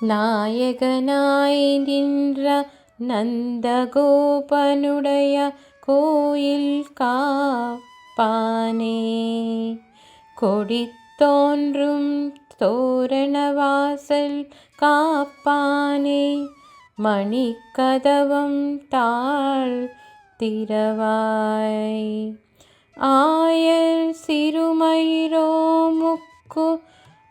நாயகனாய் நின்ற நந்தகோபனுடைய கோயில் காப்பானே. கொடி தோன்றும் தோரணவாசல் காப்பானே. மணி கதவம் தாழ் திரவாய் ஆயர் சிறுமயிரோ முக்கு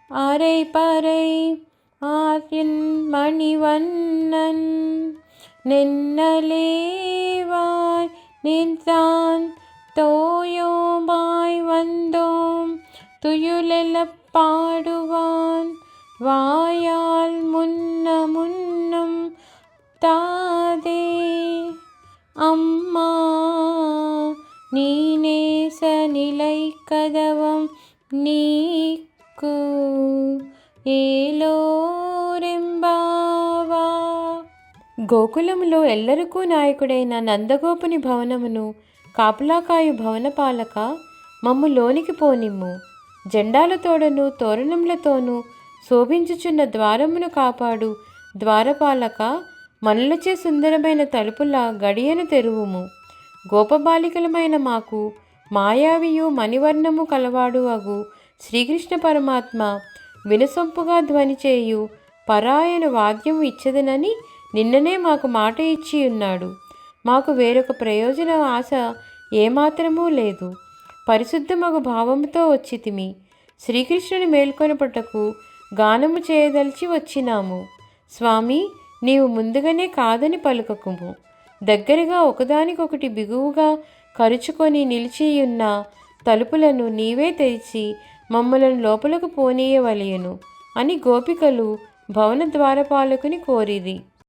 அரைபறை ஆற்றின் மணிவண்ணன் நின்னலேவாய் நின்றான் தோயோமாய் வந்தோம் துயுலெல பாடுவான் வாயால் முன்ன முன்னும் தாதே அம்மா நீ நேச நிலை கதவம் நீக்கு ஏலோ గోకులములో ఎల్లరికూ నాయకుడైన నందగోపుని భవనమును కాపులాకాయు భవనపాలక మమ్ము లోనికి పోనిమ్ము. జెండాలతోడను తోరణములతోనూ శోభించుచున్న ద్వారమును కాపాడు ద్వారపాలక మనులచే సుందరమైన తలుపుల గడియను తెరువుము. గోపబాలికలమైన మాకు మాయావియు మణివర్ణము కలవాడు అగు శ్రీకృష్ణ పరమాత్మ వినసొంపుగా ధ్వని చేయు పరాయణ వాద్యము ఇచ్చదనని నిన్ననే మాకు మాట ఇచ్చి ఉన్నాడు. మాకు వేరొక ప్రయోజన ఆశ ఏమాత్రమూ లేదు. పరిశుద్ధమగు భావంతో వచ్చితిమి శ్రీకృష్ణుని మేల్కొనపటకు గానము చేయదలిచి వచ్చినాము. స్వామి నీవు ముందుగానే కాదని పలుకకుము. దగ్గరగా ఒకదానికొకటి బిగువుగా కరుచుకొని నిలిచియున్న తలుపులను నీవే తెరిచి మమ్మలను లోపలకు పోనీయవలయను అని గోపికలు భవన ద్వారపాలకుని కోరిది